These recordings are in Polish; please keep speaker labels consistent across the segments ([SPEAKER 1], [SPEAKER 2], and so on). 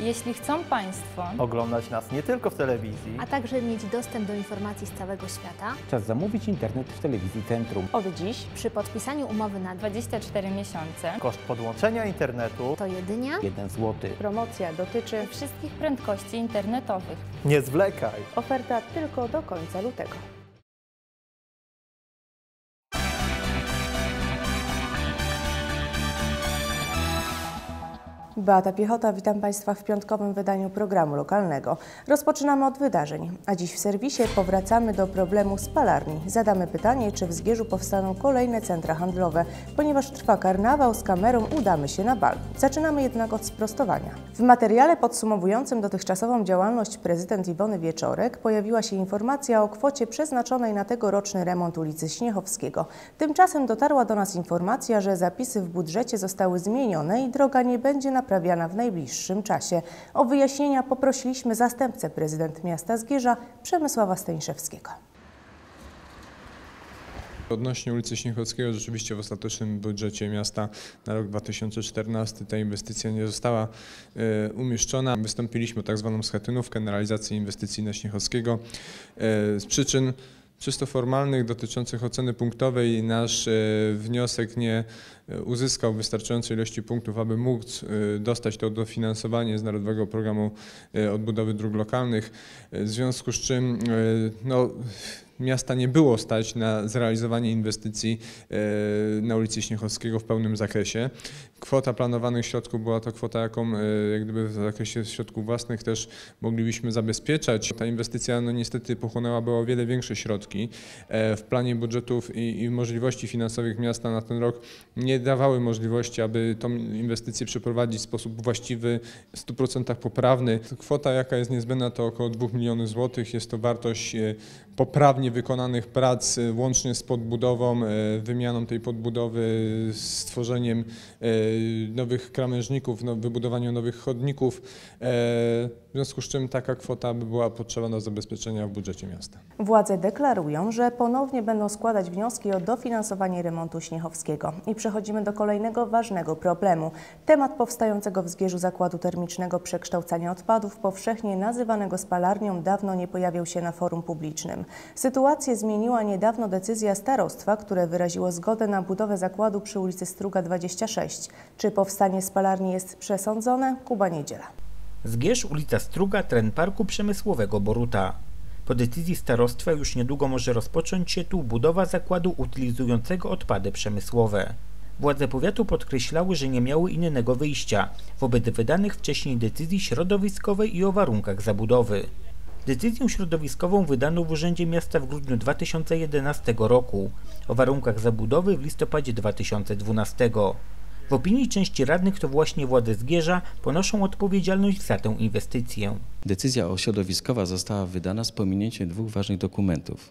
[SPEAKER 1] Jeśli chcą Państwo
[SPEAKER 2] Oglądać nas nie tylko w telewizji,
[SPEAKER 3] a także mieć dostęp do informacji z całego świata,
[SPEAKER 4] Czas zamówić internet w telewizji Centrum.
[SPEAKER 3] od dziś przy podpisaniu umowy na
[SPEAKER 1] 24 miesiące,
[SPEAKER 2] koszt podłączenia internetu
[SPEAKER 3] to jedynie
[SPEAKER 4] 1 zł.
[SPEAKER 5] Promocja dotyczy
[SPEAKER 1] wszystkich prędkości internetowych.
[SPEAKER 2] nie zwlekaj.
[SPEAKER 5] oferta tylko do końca lutego. Beata Piechota, witam Państwa w piątkowym wydaniu programu lokalnego. Rozpoczynamy od wydarzeń, a dziś w serwisie powracamy do problemu spalarni. Zadamy pytanie, czy w Zgierzu powstaną kolejne centra handlowe. Ponieważ trwa karnawał, z kamerą udamy się na bal. Zaczynamy jednak od sprostowania. W materiale podsumowującym dotychczasową działalność prezydent Iwony Wieczorek pojawiła się informacja o kwocie przeznaczonej na tegoroczny remont ulicy Śniechowskiego. Tymczasem dotarła do nas informacja, że zapisy w budżecie zostały zmienione i droga nie będzie naprawiana w najbliższym czasie. O wyjaśnienia poprosiliśmy zastępcę prezydent miasta Zgierza Przemysława Staniszewskiego.
[SPEAKER 6] Odnośnie ulicy Śniechockiego, rzeczywiście w ostatecznym budżecie miasta na rok 2014 ta inwestycja nie została e, umieszczona. Wystąpiliśmy o tak zwaną schetynówkę na realizację inwestycji na Śniechockiego. E, z przyczyn czysto formalnych dotyczących oceny punktowej nasz e, wniosek nie e, uzyskał wystarczającej ilości punktów, aby móc e, dostać to dofinansowanie z Narodowego Programu Odbudowy Dróg Lokalnych. W związku z czym no, miasta nie było stać na zrealizowanie inwestycji e, na ulicy Śniechowskiego w pełnym zakresie. Kwota planowanych środków była to kwota, jaką e, jak gdyby w zakresie środków własnych też moglibyśmy zabezpieczać. Ta inwestycja no niestety pochłonęłaby o wiele większe środki. E, W planie budżetów i, i możliwości finansowych miasta na ten rok nie dawały możliwości, aby tą inwestycję przeprowadzić w sposób właściwy, w 100% poprawny. Kwota, jaka jest niezbędna, to około 2 milionów złotych. Jest to wartość e, wykonanych prac, e, łącznie z podbudową, e, wymianą tej podbudowy, stworzeniem e, nowych krawężników, no, wybudowaniu nowych chodników. E, W związku z czym taka kwota by była potrzebna do zabezpieczenia w budżecie miasta.
[SPEAKER 5] Władze deklarują, że ponownie będą składać wnioski o dofinansowanie remontu Śniechowskiego. I przechodzimy do kolejnego ważnego problemu. Temat powstającego w Zgierzu zakładu termicznego przekształcania odpadów, powszechnie nazywanego spalarnią, dawno nie pojawiał się na forum publicznym. Sytuację zmieniła niedawno decyzja starostwa, które wyraziło zgodę na budowę zakładu przy ulicy Struga 26. Czy powstanie spalarni jest przesądzone? Kuba Niedziela.
[SPEAKER 4] Zgierz, ulica Struga, teren Parku Przemysłowego Boruta. Po decyzji starostwa już niedługo może rozpocząć się tu budowa zakładu utylizującego odpady przemysłowe. Władze powiatu podkreślały, że nie miały innego wyjścia wobec wydanych wcześniej decyzji środowiskowej i o warunkach zabudowy. Decyzję środowiskową wydano w Urzędzie Miasta w grudniu 2011 roku, o warunkach zabudowy w listopadzie 2012. W opinii części radnych to właśnie władze Zgierza ponoszą odpowiedzialność za tę inwestycję.
[SPEAKER 7] Decyzja ośrodowiskowa została wydana z pominięciem dwóch ważnych dokumentów.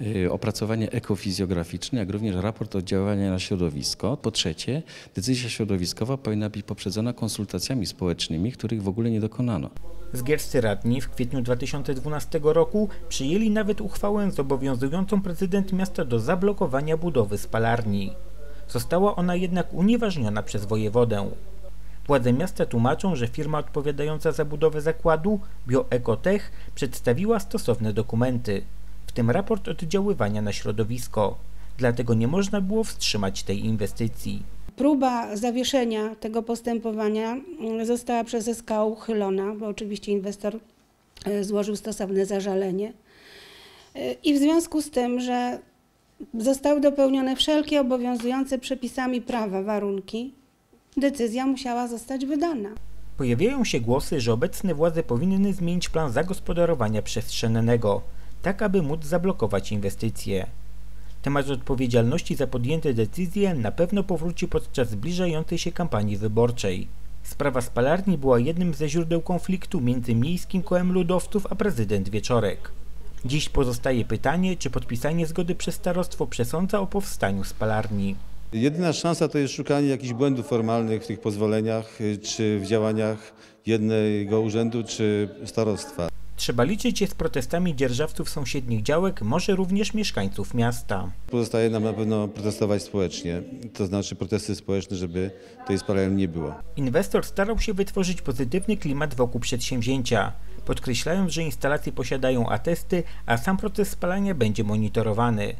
[SPEAKER 7] Yy, Opracowanie ekofizjograficzne, jak również raport oddziaływania na środowisko. Po trzecie, decyzja środowiskowa powinna być poprzedzona konsultacjami społecznymi, których w ogóle nie dokonano.
[SPEAKER 4] Zgierscy radni w kwietniu 2012 roku przyjęli nawet uchwałę zobowiązującą prezydent miasta do zablokowania budowy spalarni. Została ona jednak unieważniona przez wojewodę. Władze miasta tłumaczą, że firma odpowiadająca za budowę zakładu, BioEcotech, przedstawiła stosowne dokumenty, w tym raport oddziaływania na środowisko. Dlatego nie można było wstrzymać tej inwestycji.
[SPEAKER 8] Próba zawieszenia tego postępowania mm, została przez SK uchylona, bo oczywiście inwestor e, złożył stosowne zażalenie. E, I w związku z tym, że zostały dopełnione wszelkie obowiązujące przepisami prawa warunki, decyzja musiała zostać wydana.
[SPEAKER 4] Pojawiają się głosy, że obecne władze powinny zmienić plan zagospodarowania przestrzennego, tak aby móc zablokować inwestycje. Temat odpowiedzialności za podjęte decyzje na pewno powróci podczas zbliżającej się kampanii wyborczej. Sprawa spalarni była jednym ze źródeł konfliktu między Miejskim Kołem Ludowców a prezydent Wieczorek. Dziś pozostaje pytanie, czy podpisanie zgody przez starostwo przesądza o powstaniu spalarni.
[SPEAKER 9] Jedyna szansa to jest szukanie jakichś błędów formalnych w tych pozwoleniach, czy w działaniach jednego urzędu, czy starostwa.
[SPEAKER 4] Trzeba liczyć się z protestami dzierżawców sąsiednich działek, może również mieszkańców miasta.
[SPEAKER 9] Pozostaje nam na pewno protestować społecznie, to znaczy protesty społeczne, żeby tej spalarni nie było.
[SPEAKER 4] Inwestor starał się wytworzyć pozytywny klimat wokół przedsięwzięcia, podkreślając, że instalacje posiadają atesty, a sam proces spalania będzie monitorowany.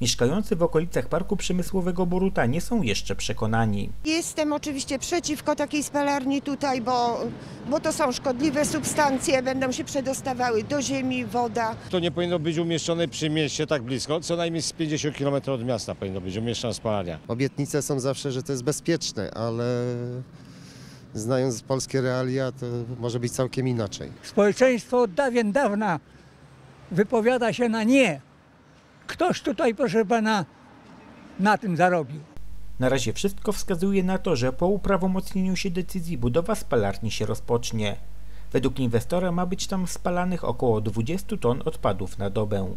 [SPEAKER 4] Mieszkający w okolicach Parku Przemysłowego Boruta nie są jeszcze przekonani.
[SPEAKER 10] Jestem oczywiście przeciwko takiej spalarni tutaj, bo, bo to są szkodliwe substancje, będą się przedostawały do ziemi, woda.
[SPEAKER 11] To nie powinno być umieszczone przy mieście tak blisko, co najmniej z 50 km od miasta powinno być umieszczona spalarnia.
[SPEAKER 12] Obietnice są zawsze, że to jest bezpieczne, ale znając polskie realia, to może być całkiem inaczej.
[SPEAKER 13] Społeczeństwo od dawien dawna wypowiada się na nie. Ktoś tutaj, proszę pana, na tym zarobił.
[SPEAKER 4] Na razie wszystko wskazuje na to, że po uprawomocnieniu się decyzji budowa spalarni się rozpocznie. Według inwestora ma być tam spalanych około 20 ton odpadów na dobę.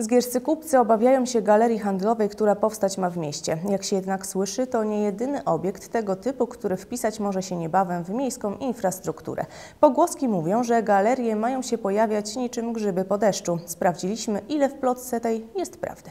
[SPEAKER 5] Zgierscy kupcy obawiają się galerii handlowej, która powstać ma w mieście. Jak się jednak słyszy, to nie jedyny obiekt tego typu, który wpisać może się niebawem w miejską infrastrukturę. Pogłoski mówią, że galerie mają się pojawiać niczym grzyby po deszczu. Sprawdziliśmy, ile w plotce tej jest prawdy.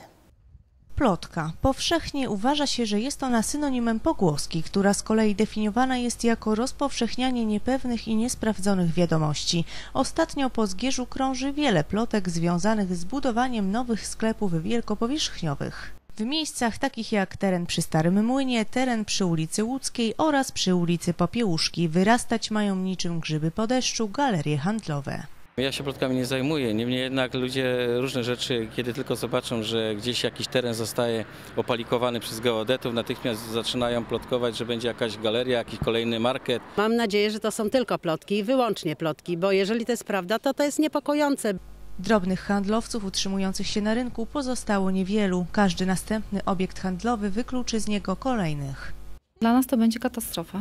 [SPEAKER 14] Plotka. Powszechnie uważa się, że jest ona synonimem pogłoski, która z kolei definiowana jest jako rozpowszechnianie niepewnych i niesprawdzonych wiadomości. Ostatnio po Zgierzu krąży wiele plotek związanych z budowaniem nowych sklepów wielkopowierzchniowych. W miejscach takich jak teren przy Starym Młynie, teren przy ulicy Łódzkiej oraz przy ulicy Popiełuszki wyrastać mają niczym grzyby po deszczu galerie handlowe.
[SPEAKER 7] Ja się plotkami nie zajmuję, niemniej jednak ludzie różne rzeczy, kiedy tylko zobaczą, że gdzieś jakiś teren zostaje opalikowany przez geodetów, natychmiast zaczynają plotkować, że będzie jakaś galeria, jakiś kolejny market.
[SPEAKER 15] Mam nadzieję, że to są tylko plotki i wyłącznie plotki, bo jeżeli to jest prawda, to to jest niepokojące.
[SPEAKER 14] Drobnych handlowców utrzymujących się na rynku pozostało niewielu. Każdy następny obiekt handlowy wykluczy z niego kolejnych.
[SPEAKER 16] Dla nas to będzie katastrofa.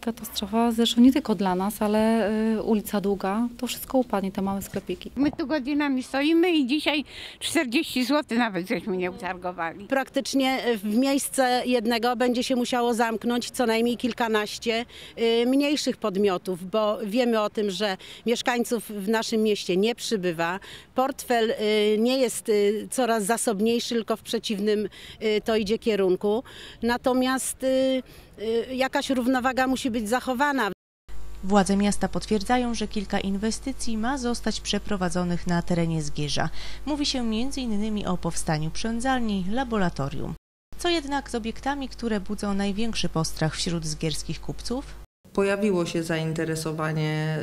[SPEAKER 16] Katastrofa, zresztą nie tylko dla nas, ale y, ulica Długa, to wszystko upadnie, te małe sklepiki.
[SPEAKER 17] My tu godzinami stoimy i dzisiaj 40 zł nawet żeśmy nie utargowali.
[SPEAKER 15] Praktycznie w miejsce jednego będzie się musiało zamknąć co najmniej kilkanaście y, mniejszych podmiotów, bo wiemy o tym, że mieszkańców w naszym mieście nie przybywa. Portfel y, nie jest y, coraz zasobniejszy, tylko w przeciwnym y, to idzie kierunku. Natomiast y, y, jakaś równowaga musi być zachowana.
[SPEAKER 14] Władze miasta potwierdzają, że kilka inwestycji ma zostać przeprowadzonych na terenie Zgierza. Mówi się m.in. o powstaniu przędzalni, laboratorium. Co jednak z obiektami, które budzą największy postrach wśród zgierskich kupców?
[SPEAKER 18] Pojawiło się zainteresowanie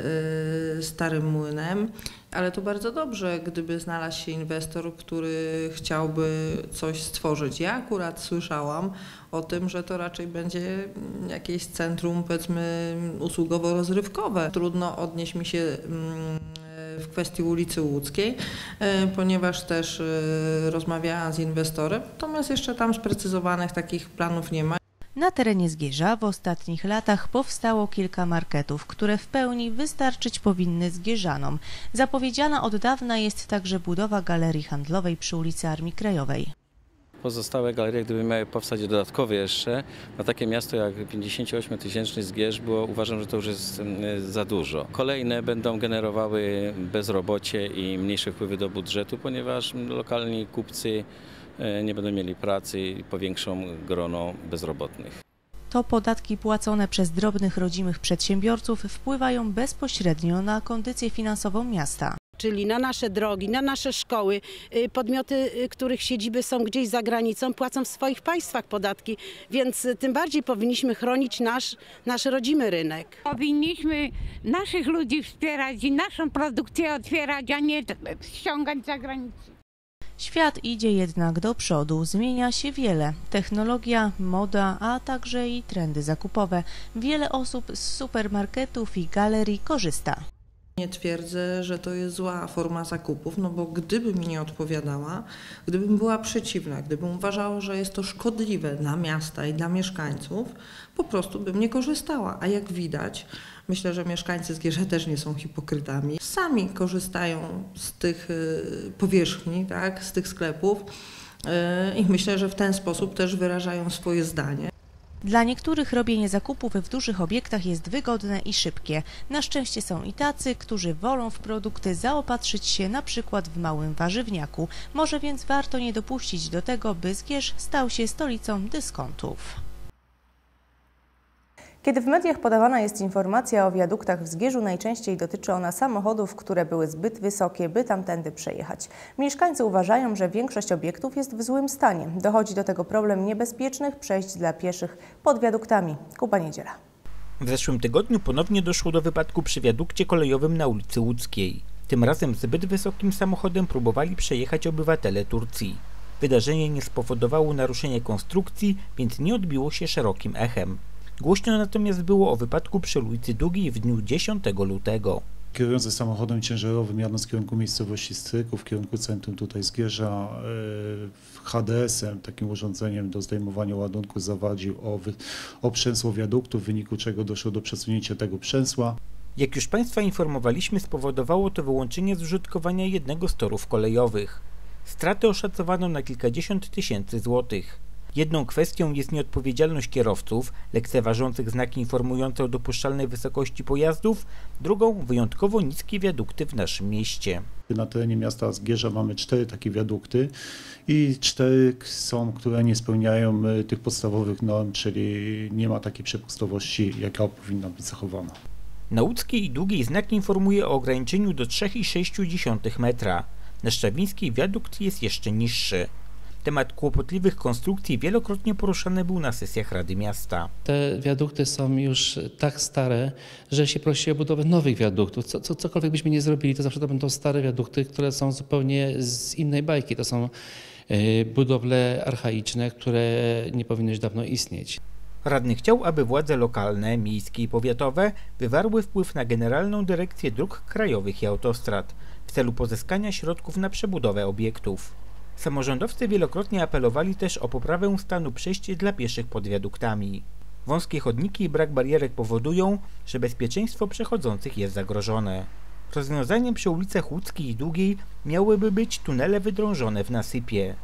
[SPEAKER 18] y, Starym Młynem, ale to bardzo dobrze, gdyby znalazł się inwestor, który chciałby coś stworzyć. Ja akurat słyszałam o tym, że to raczej będzie jakieś centrum, powiedzmy, usługowo-rozrywkowe. Trudno odnieść mi się mm, w kwestii ulicy Łódzkiej, y, ponieważ też y, rozmawiałam z inwestorem, natomiast jeszcze tam sprecyzowanych takich planów nie ma.
[SPEAKER 14] Na terenie Zgierza w ostatnich latach powstało kilka marketów, które w pełni wystarczyć powinny Zgierzanom. Zapowiedziana od dawna jest także budowa galerii handlowej przy ulicy Armii Krajowej.
[SPEAKER 7] Pozostałe galerie, gdyby miały powstać dodatkowe jeszcze, na takie miasto jak 58-tysięczny Zgierz, było, uważam, że to już jest za dużo. Kolejne będą generowały bezrobocie i mniejsze wpływy do budżetu, ponieważ lokalni kupcy nie będą mieli pracy i powiększą grono bezrobotnych.
[SPEAKER 14] To podatki płacone przez drobnych rodzimych przedsiębiorców wpływają bezpośrednio na kondycję finansową miasta.
[SPEAKER 15] Czyli na nasze drogi, na nasze szkoły, y, podmioty, y, których siedziby są gdzieś za granicą, płacą w swoich państwach podatki, więc y, tym bardziej powinniśmy chronić nasz, nasz rodzimy rynek.
[SPEAKER 17] Powinniśmy naszych ludzi wspierać i naszą produkcję otwierać, a nie ściągać za granicę.
[SPEAKER 14] Świat idzie jednak do przodu, zmienia się wiele. Technologia, moda, a także i trendy zakupowe. Wiele osób z supermarketów i galerii korzysta.
[SPEAKER 18] Nie twierdzę, że to jest zła forma zakupów, no bo gdyby mi nie odpowiadała, gdybym była przeciwna, gdybym uważała, że jest to szkodliwe dla miasta i dla mieszkańców, po prostu bym nie korzystała. A jak widać, myślę, że mieszkańcy Zgierza też nie są hipokrytami. Sami korzystają z tych y, powierzchni, tak, z tych sklepów y, i myślę, że w ten sposób też wyrażają swoje zdanie.
[SPEAKER 14] Dla niektórych robienie zakupów w dużych obiektach jest wygodne i szybkie. Na szczęście są i tacy, którzy wolą w produkty zaopatrzyć się na przykład w małym warzywniaku. Może więc warto nie dopuścić do tego, by Zgierz stał się stolicą dyskontów.
[SPEAKER 5] Kiedy w mediach podawana jest informacja o wiaduktach w Zgierzu, najczęściej dotyczy ona samochodów, które były zbyt wysokie, by tamtędy przejechać. Mieszkańcy uważają, że większość obiektów jest w złym stanie. Dochodzi do tego problem niebezpiecznych przejść dla pieszych pod wiaduktami. Kuba Niedziela.
[SPEAKER 4] W zeszłym tygodniu ponownie doszło do wypadku przy wiadukcie kolejowym na ulicy Łódzkiej. Tym razem zbyt wysokim samochodem próbowali przejechać obywatele Turcji. Wydarzenie nie spowodowało naruszenia konstrukcji, więc nie odbiło się szerokim echem. Głośno natomiast było o wypadku przy ulicy Długiej w dniu 10 lutego.
[SPEAKER 19] Kierujący samochodem ciężarowym jadąc w kierunku miejscowości Stryków, w kierunku centrum tutaj Zgierza, e, HDS-em, takim urządzeniem do zdejmowania ładunku zawadził o, o przęsło wiaduktu, w wyniku czego doszło do przesunięcia tego przęsła.
[SPEAKER 4] Jak już Państwa informowaliśmy, spowodowało to wyłączenie z użytkowania jednego z torów kolejowych. Straty oszacowano na kilkadziesiąt tysięcy złotych. Jedną kwestią jest nieodpowiedzialność kierowców, lekceważących znaki informujące o dopuszczalnej wysokości pojazdów, drugą wyjątkowo niskie wiadukty w naszym mieście.
[SPEAKER 19] Na terenie miasta Zgierza mamy cztery takie wiadukty i cztery są, które nie spełniają e, tych podstawowych norm, czyli nie ma takiej przepustowości, jaka powinna być zachowana.
[SPEAKER 4] Na łódzkiej i długiej znak informuje o ograniczeniu do 3,6 metra. Na Szczawińskiej wiadukt jest jeszcze niższy. Temat kłopotliwych konstrukcji wielokrotnie poruszany był na sesjach Rady Miasta.
[SPEAKER 20] Te wiadukty są już tak stare, że się prosi o budowę nowych wiaduktów. Co, co, cokolwiek byśmy nie zrobili, to zawsze to będą stare wiadukty, które są zupełnie z innej bajki. To są e, budowle archaiczne, które nie powinny już dawno istnieć.
[SPEAKER 4] Radny chciał, aby władze lokalne, miejskie i powiatowe wywarły wpływ na Generalną Dyrekcję Dróg Krajowych i Autostrad w celu pozyskania środków na przebudowę obiektów. Samorządowcy wielokrotnie apelowali też o poprawę stanu przejść dla pieszych pod wiaduktami. Wąskie chodniki i brak barierek powodują, że bezpieczeństwo przechodzących jest zagrożone. Rozwiązaniem przy ulicach Łódzkiej i Długiej miałyby być tunele wydrążone w nasypie.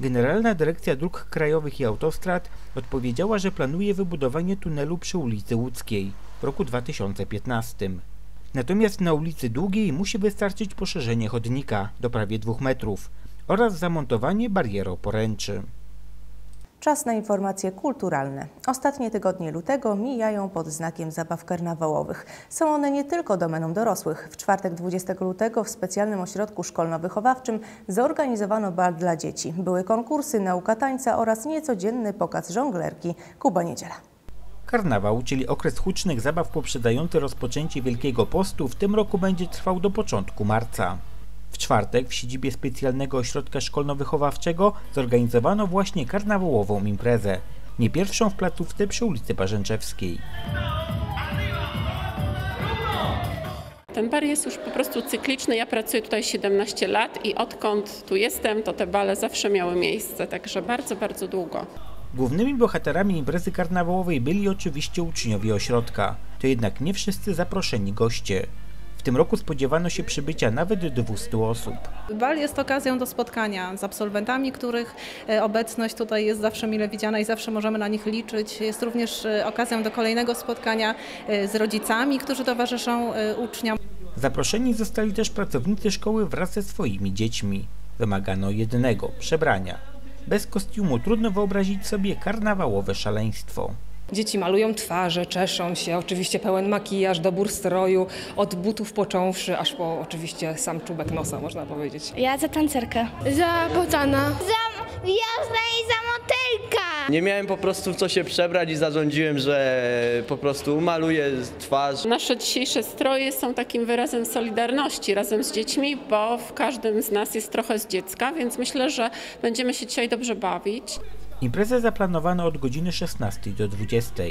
[SPEAKER 4] Generalna Dyrekcja Dróg Krajowych i Autostrad odpowiedziała, że planuje wybudowanie tunelu przy ulicy Łódzkiej w roku 2015. Natomiast na ulicy Długiej musi wystarczyć poszerzenie chodnika do prawie 2 metrów oraz zamontowanie barieroporęczy.
[SPEAKER 5] Czas na informacje kulturalne. Ostatnie tygodnie lutego mijają pod znakiem zabaw karnawałowych. Są one nie tylko domeną dorosłych. W czwartek 20 lutego w specjalnym ośrodku szkolno-wychowawczym zorganizowano bal dla dzieci. Były konkursy, nauka tańca oraz niecodzienny pokaz żonglerki. Kuba Niedziela.
[SPEAKER 4] Karnawał, czyli okres hucznych zabaw poprzedzający rozpoczęcie Wielkiego Postu, w tym roku będzie trwał do początku marca. W czwartek w siedzibie specjalnego ośrodka szkolno-wychowawczego zorganizowano właśnie karnawałową imprezę. Nie pierwszą w placówce przy ulicy Barzęczewskiej.
[SPEAKER 21] Ten bar jest już po prostu cykliczny. Ja pracuję tutaj 17 lat i odkąd tu jestem, to te bale zawsze miały miejsce, także bardzo, bardzo długo.
[SPEAKER 4] Głównymi bohaterami imprezy karnawałowej byli oczywiście uczniowie ośrodka. To jednak nie wszyscy zaproszeni goście. W tym roku spodziewano się przybycia nawet 200 osób.
[SPEAKER 22] Bal jest okazją do spotkania z absolwentami, których e, obecność tutaj jest zawsze mile widziana i zawsze możemy na nich liczyć. Jest również e, okazją do kolejnego spotkania e, z rodzicami, którzy towarzyszą uczniom.
[SPEAKER 4] Zaproszeni zostali też pracownicy szkoły wraz ze swoimi dziećmi. Wymagano jednego przebrania. Bez kostiumu trudno wyobrazić sobie karnawałowe szaleństwo.
[SPEAKER 23] Dzieci malują twarze, czeszą się, oczywiście pełen makijaż, dobór stroju, od butów począwszy, aż po oczywiście sam czubek nosa, można powiedzieć.
[SPEAKER 24] Ja za tancerkę. Za botana. Za gwiazdę i za motylka.
[SPEAKER 25] Nie miałem po prostu co się przebrać i zarządziłem, że po prostu maluję twarz.
[SPEAKER 21] Nasze dzisiejsze stroje są takim wyrazem solidarności razem z dziećmi, bo w każdym z nas jest trochę z dziecka, więc myślę, że będziemy się dzisiaj dobrze bawić.
[SPEAKER 4] Imprezę zaplanowano od godziny 16 do 20.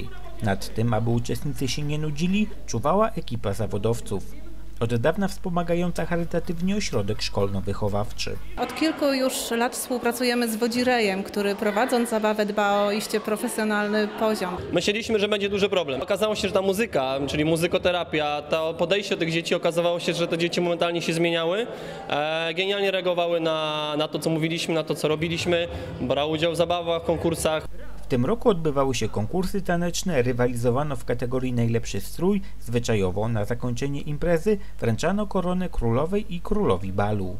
[SPEAKER 4] Nad tym, aby uczestnicy się nie nudzili, czuwała ekipa zawodowców. Od dawna wspomagająca charytatywnie ośrodek szkolno-wychowawczy.
[SPEAKER 22] Od kilku już lat współpracujemy z Wodzirejem, który prowadząc zabawę dba o iście profesjonalny poziom.
[SPEAKER 26] Myśleliśmy, że będzie duży problem. Okazało się, że ta muzyka, czyli muzykoterapia, to podejście tych dzieci okazywało się, że te dzieci momentalnie się zmieniały. E, genialnie reagowały na, na to, co mówiliśmy, na to, co robiliśmy. Brały udział w zabawach, konkursach.
[SPEAKER 4] Tym roku odbywały się konkursy taneczne, rywalizowano w kategorii najlepszy strój, zwyczajowo na zakończenie imprezy wręczano koronę królowej i królowi balu.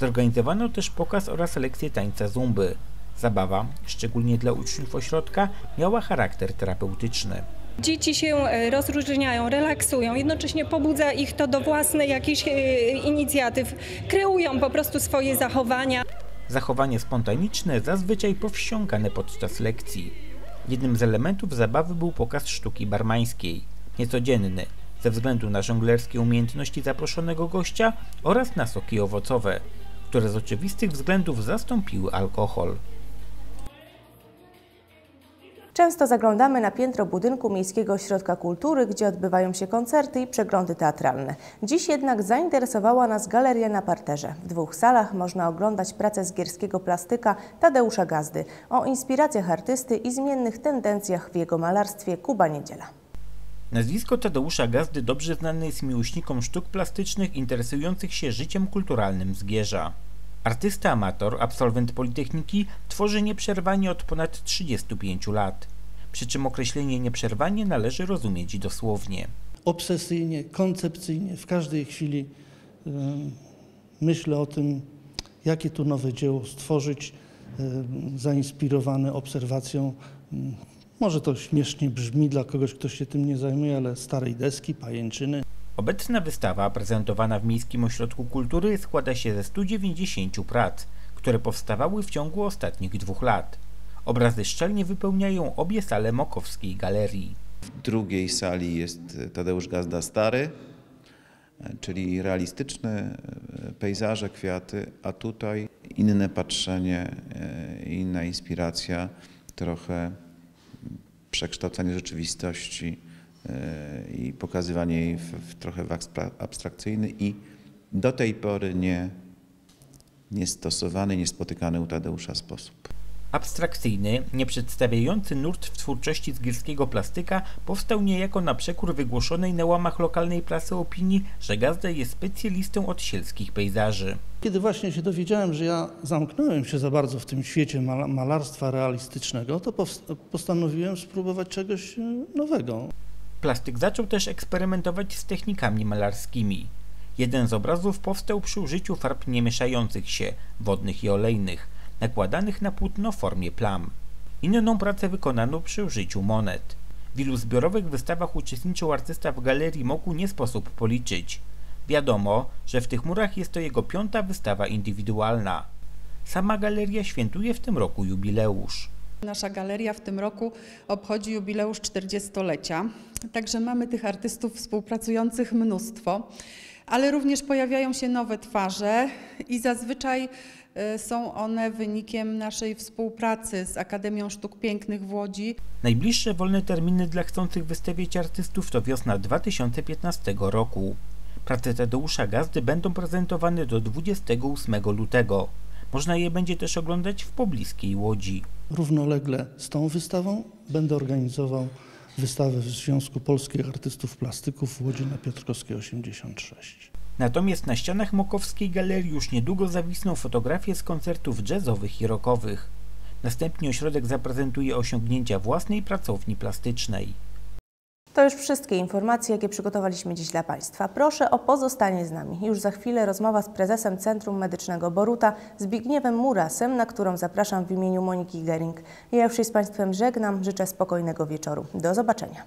[SPEAKER 4] Zorganizowano też pokaz oraz lekcje tańca zumby. Zabawa, szczególnie dla uczniów ośrodka, miała charakter terapeutyczny.
[SPEAKER 27] Dzieci się e, rozróżniają, relaksują, jednocześnie pobudza ich to do własnej jakichś e, inicjatyw, kreują po prostu swoje zachowania.
[SPEAKER 4] Zachowanie spontaniczne zazwyczaj powściągane podczas lekcji. Jednym z elementów zabawy był pokaz sztuki barmańskiej, niecodzienny, ze względu na żonglerskie umiejętności zaproszonego gościa oraz na soki owocowe, które z oczywistych względów zastąpiły alkohol.
[SPEAKER 5] Często zaglądamy na piętro budynku Miejskiego Ośrodka Kultury, gdzie odbywają się koncerty i przeglądy teatralne. Dziś jednak zainteresowała nas galeria na parterze. W dwóch salach można oglądać pracę zgierskiego plastyka Tadeusza Gazdy o inspiracjach artysty i zmiennych tendencjach w jego malarstwie Kuba Niedziela.
[SPEAKER 4] Nazwisko Tadeusza Gazdy dobrze znane jest miłośnikom sztuk plastycznych interesujących się życiem kulturalnym Zgierza. Artysta amator, absolwent Politechniki, tworzy nieprzerwanie od ponad 35 lat. Przy czym określenie nieprzerwanie należy rozumieć dosłownie.
[SPEAKER 28] Obsesyjnie, koncepcyjnie, w każdej chwili y, myślę o tym, jakie tu nowe dzieło stworzyć, y, zainspirowane obserwacją. Y, może to śmiesznie brzmi dla kogoś, kto się tym nie zajmuje, ale starej deski, pajęczyny.
[SPEAKER 4] Obecna wystawa, prezentowana w Miejskim Ośrodku Kultury, składa się ze 190 prac, które powstawały w ciągu ostatnich dwóch lat. Obrazy szczelnie wypełniają obie sale Mokowskiej Galerii.
[SPEAKER 29] W drugiej sali jest Tadeusz Gazda Stary, czyli realistyczne pejzaże, kwiaty, a tutaj inne patrzenie, inna inspiracja, trochę przekształcanie rzeczywistości i pokazywanie jej w, w trochę w abstrakcyjny i do tej pory nie, niestosowany, niespotykany u Tadeusza sposób.
[SPEAKER 4] Abstrakcyjny, nie przedstawiający nurt w twórczości zgierskiego plastyka powstał niejako na przekór wygłoszonej na łamach lokalnej prasy opinii, że Gazda jest specjalistą od sielskich pejzaży.
[SPEAKER 28] Kiedy właśnie się dowiedziałem, że ja zamknąłem się za bardzo w tym świecie malarstwa realistycznego, to postanowiłem spróbować czegoś e, nowego.
[SPEAKER 4] Plastyk zaczął też eksperymentować z technikami malarskimi. Jeden z obrazów powstał przy użyciu farb niemieszających się, wodnych i olejnych, nakładanych na płótno w formie plam. Inną pracę wykonano przy użyciu monet. W ilu zbiorowych wystawach uczestniczył artysta w galerii mógł nie sposób policzyć. Wiadomo, że w tych murach jest to jego piąta wystawa indywidualna. Sama galeria świętuje w tym roku jubileusz.
[SPEAKER 30] Nasza galeria w tym roku obchodzi jubileusz 40-lecia, także mamy tych artystów współpracujących mnóstwo, ale również pojawiają się nowe twarze i zazwyczaj e, są one wynikiem naszej współpracy z Akademią Sztuk Pięknych w Łodzi.
[SPEAKER 4] Najbliższe wolne terminy dla chcących wystawiać artystów to wiosna 2015 roku. Prace Tadeusza Gazdy będą prezentowane do 28 lutego. Można je będzie też oglądać w pobliskiej Łodzi.
[SPEAKER 28] Równolegle z tą wystawą będę organizował wystawę w Związku Polskich Artystów Plastyków w Łodzi na Piotrkowskiej 86.
[SPEAKER 4] Natomiast na ścianach Mokowskiej Galerii już niedługo zawisną fotografie z koncertów jazzowych i rockowych. Następnie ośrodek zaprezentuje osiągnięcia własnej pracowni plastycznej.
[SPEAKER 5] To już wszystkie informacje, jakie przygotowaliśmy dziś dla Państwa. Proszę o pozostanie z nami. Już za chwilę rozmowa z prezesem Centrum Medycznego Boruta, Zbigniewem Murasem, na którą zapraszam w imieniu Moniki Gering. Ja już się z Państwem żegnam, życzę spokojnego wieczoru. Do zobaczenia.